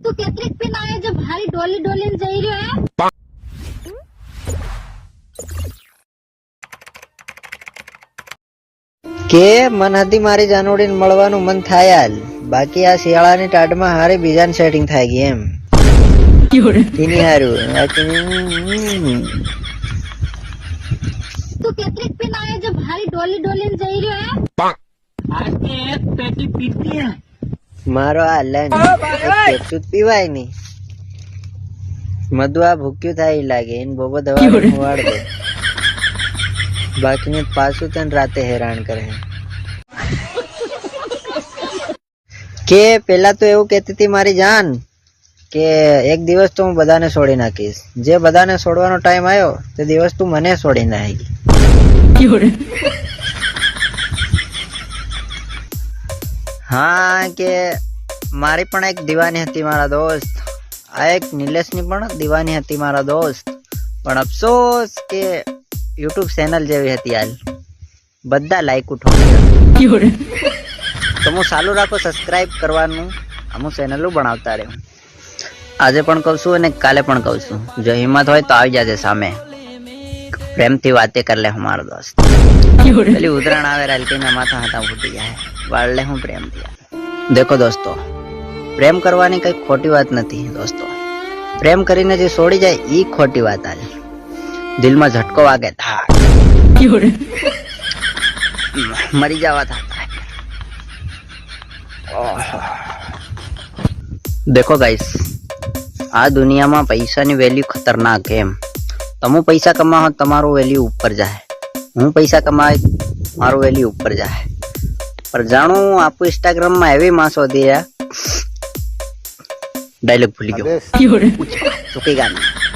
તું કેટલીક પીન આવે જે ભારી ડોલી ડોલી જઈ રહ્યો હે કે મન હતી મારી જાનોડીને મળવાનું મન થાય બાકી આ શિયાળાની ટાટમાં હારે બીજાને સેટિંગ થાય ગઈ એમ. એની હારું. બાકી તું કેટલીક પિન આવે જે ભારી ડોલી ડોલીને જઈ રહ્યો હે. મારો આ લેન પેચું પીવાય નહીં. મધુ આ ભૂક્યું થાય લાગે એને બોબો દવા વાળ દે. બાકીને પાછું તને રાતે હેરાન કરે. કે પેલા તો એવું કહેતી હતી મારી જાન કે એક દિવસ તો હું બધાને છોડી નાખીશ. જે બધાને છોડવાનો ટાઈમ આવ્યો તે દિવસ તું મને છોડી નાખી. હા કે મારી પણ એક દીવાની હતી મારા દોસ્ત. આ એક નિલેશની પણ દીવાની હતી મારા દોસ્ત. પણ અફસોસ કે યુટ્યુબ ચેનલ જેવી હતી હાલ. બધા લાઈક ઉઠો. તો હું ચાલુ રાખો સબસ્ક્રાઈબ કરવાનું. અમુક ચેનલો બનાવતા રહે. આજે પણ કહું છું અને કાલે પણ કહું છું. જો હિંમત હોય તો આવી જાજે સામે. પ્રેમથી વાતે કર લે મારો દોસ્ત. પેલી ઉતરાણ આવે રાલકીના માથા હાથા ફૂટી જાય. વાળ લે હું પ્રેમથી દેખો દોસ્તો, પ્રેમ કરવાની કઈ ખોટી વાત નથી દોસ્તો. પ્રેમ કરીને જે છોડી જાય એ ખોટી વાત આજે દિલમાં ઝટકો વાગે મરી જવા થા દેખો ગાઈસ, આ દુનિયામાં પૈસાની વેલ્યુ ખતરનાક એમ. તમે પૈસા કમાવો તમારું વેલ્યુ ઉપર જાય. હું પૈસા કમાવે મારું વેલ્યુ ઉપર જાય. પર જાણું આપું ઇન્સ્ટાગ્રામમાં એવી માસ વધી રહ્યા ડાયલોગ ભૂલી ગયો. ચૂકી ગયા